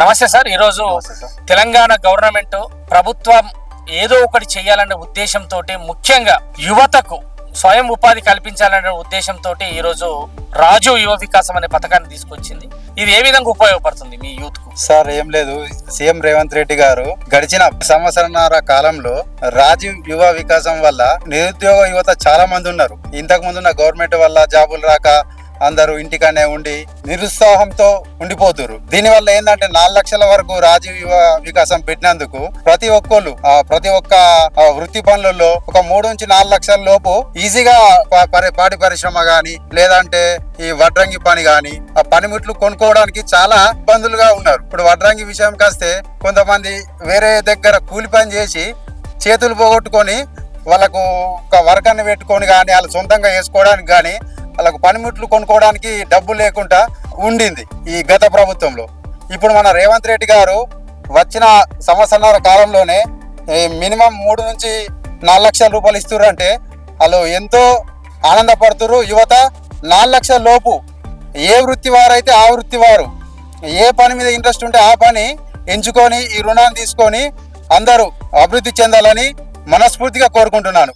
నమస్తే సార్. ఈరోజు తెలంగాణ గవర్నమెంట్ ప్రభుత్వం ఏదో ఒకటి చేయాలనే ఉద్దేశంతో ముఖ్యంగా యువతకు స్వయం ఉపాధి కల్పించాలనే ఉద్దేశంతో ఈరోజు రాజు యువ వికాసం అనే పథకాన్ని తీసుకొచ్చింది. ఇది ఏ విధంగా ఉపయోగపడుతుంది మీ యూత్కు? సార్ ఏం లేదు. సీఎం రేవంత్ రెడ్డి గారు గడిచిన సంవత్సరన్నర కాలంలో రాజీవ్ యువ వికాసం వల్ల నిరుద్యోగ యువత చాలా మంది ఉన్నారు. ఇంతకు ముందున్న గవర్నమెంట్ వల్ల జాబులు రాక అందరూ ఇంటికనే ఉండి నిరుత్సాహంతో ఉండిపోతున్నారు దీనివల్ల ఏంటంటే నాలుగు లక్షల వరకు రాజీవ వికాసం పెట్టినందుకు ప్రతి ఒక్కళ్ళు ఆ, ప్రతి ఒక్క వృత్తి పనులలో ఒక మూడు నుంచి నాలుగు లక్షల లోపు ఈజీగా పరి- పాడి పరిశ్రమ గాని లేదంటే ఈ వడ్రంగి పని గాని ఆ పనిముట్లు కొనుక్కోవడానికి చాలా ఇబ్బందులుగా ఉన్నారు. ఇప్పుడు వడ్రంగి విషయం కాస్తే కొంతమంది వేరే దగ్గర కూలి పని చేసి చేతులు పోగొట్టుకొని వాళ్ళకు ఒక వర్గాన్ని పెట్టుకొని కానీ వాళ్ళు సొంతంగా వేసుకోవడానికి కానీ వాళ్ళకు పనిముట్లు కొనుక్కోవడానికి డబ్బు లేకుండా ఉండింది ఈ గత ప్రభుత్వంలో. ఇప్పుడు మన రేవంత్ రెడ్డి గారు వచ్చిన సంవత్సరాల కాలంలోనే మినిమం మూడు నుంచి నాలుగు లక్షల రూపాయలు ఇస్తున్నారు అంటే వాళ్ళు ఎంతో ఆనందపడుతున్నారు యువత నాలుగు లక్షల లోపు ఏ వృత్తి వారైతే ఆ వృత్తి వారు ఏ పని మీద ఇంట్రెస్ట్ ఉంటే ఆ పని ఎంచుకొని ఈ రుణాన్ని తీసుకొని అందరూ అభివృద్ధి చెందాలని మనస్ఫూర్తిగా కోరుకుంటున్నాను.